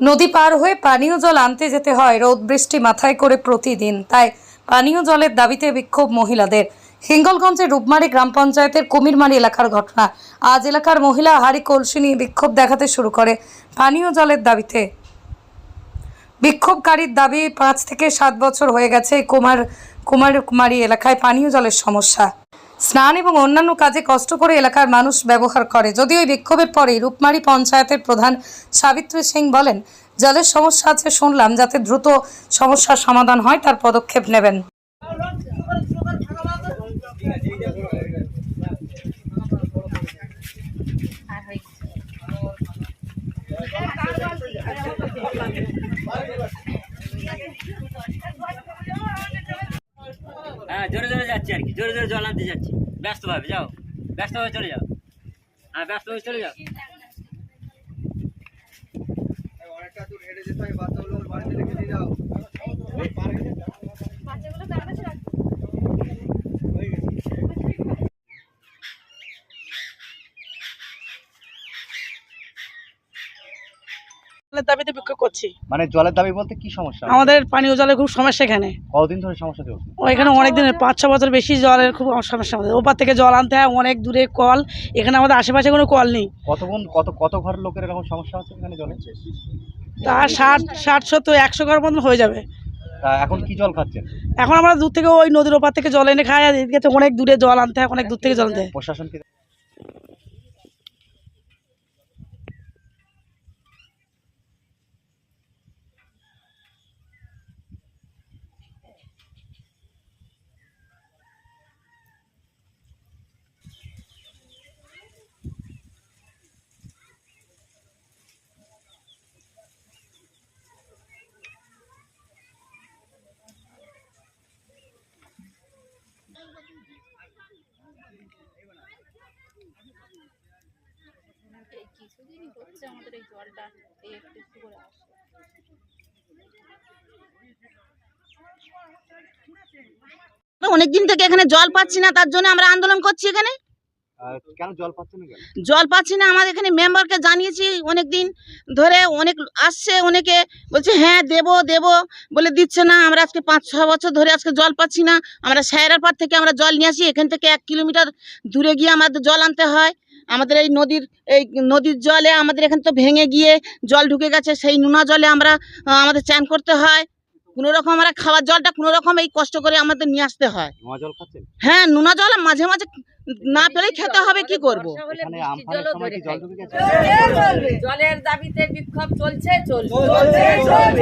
নদী পার হয়ে পানীয় জল আনতে যেতে হয়। রোদ বৃষ্টি মাথায় করে প্রতিদিন। তাই পানীয় জলের দাবিতে বিক্ষোভ মহিলাদের। হিঙ্গলগঞ্জের রূপমারি গ্রাম পঞ্চায়েতের কুমিরমারি এলাকার ঘটনা। আজ এলাকার মহিলা হাড়ি কলসি নিয়ে বিক্ষোভ দেখাতে শুরু করে পানীয় জলের দাবিতে। বিক্ষোভকারীর দাবি, পাঁচ থেকে সাত বছর হয়ে গেছে কুমার কুমার কুমারী এলাকায় পানীয় জলের সমস্যা। স্নান এবং অন্যান্য কাজে কষ্ট করে এলাকার মানুষ ব্যবহার করে। যদিও এই বিক্ষোভের পরেই রূপমারি পঞ্চায়েতের প্রধান সাবিত্রী সিং বলেন জলের সমস্যা আছে শুনলাম, যাতে দ্রুত সমস্যার সমাধান হয়, তার পদক্ষেপ নেবেন। হ্যাঁ জোরে জোরে যাচ্ছি আর কি জোরে জোরে জল আনতে যাচ্ছি। ব্যস্তভাবে যাও। ব্যস্তভাবে চলে যাও। হ্যাঁ ব্যস্তভাবে চলে যাও। অনেকটা দূর হেঁটে যেতে হয় বাচ্চাগুলো বাড়িতে রেখে দিয়ে যাও। জলের দাবিতে বিক্ষোভ করছি। মানে জলের দাবি বলতে কি সমস্যা? আমাদের পানীয় জলের খুব সমস্যা এখানে। কতদিন ধরে সমস্যা চলছে? ও এখানে অনেক দিনের পাঁচ ছ বছর বেশি জলের খুব সমস্যা আমাদের। ওপার থেকে জল আনতে হয় অনেক দূরে কল। এখানে আমাদের আশেপাশে কোনো কল নেই। কত গুণ কত কত ঘর লোকের এরকম সমস্যা আছে এখানে জলে? তা ষাট ষাট সত্তর একশো ঘর মতন হয়ে যাবে। তা এখন কি জল খাচ্ছেন? এখন আমরা দূর থেকে ওই নদীর ওপার থেকে জল এনে খাই এদিকে তো অনেক দূরে জল আনতে হয় অনেক দূর থেকে জল আনতে হয় প্রশাসনকে এই কিছুদিনই হচ্ছে আমাদের এই জলটা এই একটু একটু করে আসে। অনেক দিন থেকে এখানে জল পাচ্ছি না তার জন্য আমরা আন্দোলন করছি এখানে। কেন জল পাচ্ছেন জল পাচ্ছি না আমাদের এখানে মেম্বারকে জানিয়েছি অনেক দিন ধরে অনেক আসছে অনেকে বলছে হ্যাঁ দেবো দেব। বলে দিচ্ছে না আমরা আজকে পাঁচ ছ বছর ধরে আজকে জল পাচ্ছি না। আমরা সায়রার পার থেকে আমরা জল নিয়ে আসি এখান থেকে এক কিলোমিটার দূরে গিয়ে আমাদের জল আনতে হয়। আমাদের এই নদীর এই নদীর জলে আমাদের এখানে তো ভেঙে গিয়ে জল ঢুকে গেছে সেই নোনা জলে আমরা আমাদের চান করতে হয়। কোনো রকম আমরা খাওয়ার জলটা কোনো রকম এই কষ্ট করে আমাদের নিয়ে আসতে হয়। হ্যাঁ নোনা জল মাঝে মাঝে না পেলেই খেতে হবে কি করব? জলের দাবিতে বিক্ষোভ চলছে চলছে।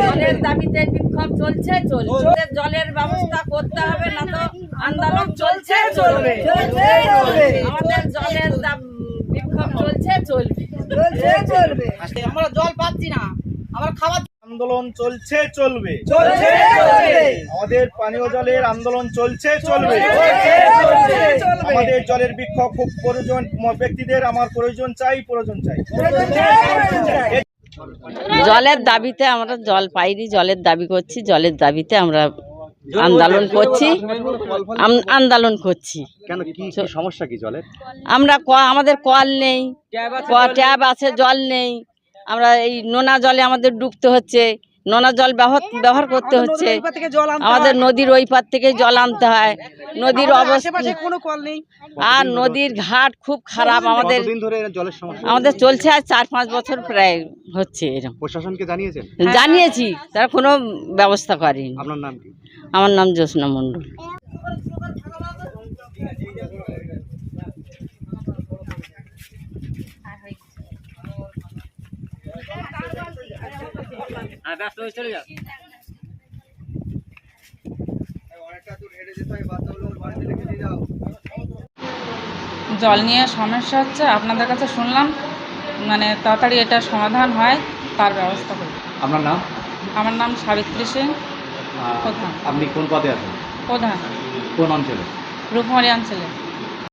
জলের দাবিতে বিক্ষোভ চলছে চলছে। জলের ব্যবস্থা করতে হবে না তো আন্দোলন চলছে চলবে। আমাদের জলের দাব- চলছে চলবে। আমরা জল পাচ্ছি না আমরা খাবার আন্দোলন চলছে চলবে। আমাদের পানীয় জলের আন্দোলন চলছে চলবে। আমাদের জলের বিক্ষোভ খুব প্রয়োজন ব্যক্তিদের আমার প্রয়োজন চাই প্রয়োজন চাই। জলের দাবিতে আমরা জল পাইনি জলের দাবি করছি জলের দাবিতে আমরা আন্দোলন করছি। আন্দোলন করছি। কেন কি সমস্যা কি জলের? আমরা ক- আমাদের কল নেই। ক- ট্যাব আছে জল নেই। আমরা এই নোনা জলে আমাদের ডুবতে হচ্ছে। নোনা জল ব্যবহার ব্যবহার করতে হচ্ছে। আমাদের নদীর ওই পার থেকে জল আনতে হয়। নদীর আমাদের অবস্থা আশেপাশে কোনো কল নেই। আর নদীর ঘাট খুব খারাপ। আমাদের আমাদের চলছে আর চার পাঁচ বছর প্রায় হচ্ছে এরকম। প্রশাসনকে জানিয়েছেন? জানিয়েছি। তারা কোনো ব্যবস্থা করেনি। আপনার আমার নাম জ্যোৎস্না মণ্ডল। হ্যাঁ ব্যস্তভাবে চলে যাও। অনেকটা দূর হেঁটে যেতে হয় দিয়ে যাও জল নিয়ে সমস্যা হচ্ছে আপনাদের কাছে শুনলাম মানে তাড়াতাড়ি এটা সমাধান হয় তার ব্যবস্থা করুন। আপনার নাম? আমার নাম সাবিত্রী সিং প্রধান। আপনি কোন পদে আছেন? প্রধান। কোন অঞ্চলে? রূপমারি অঞ্চলে।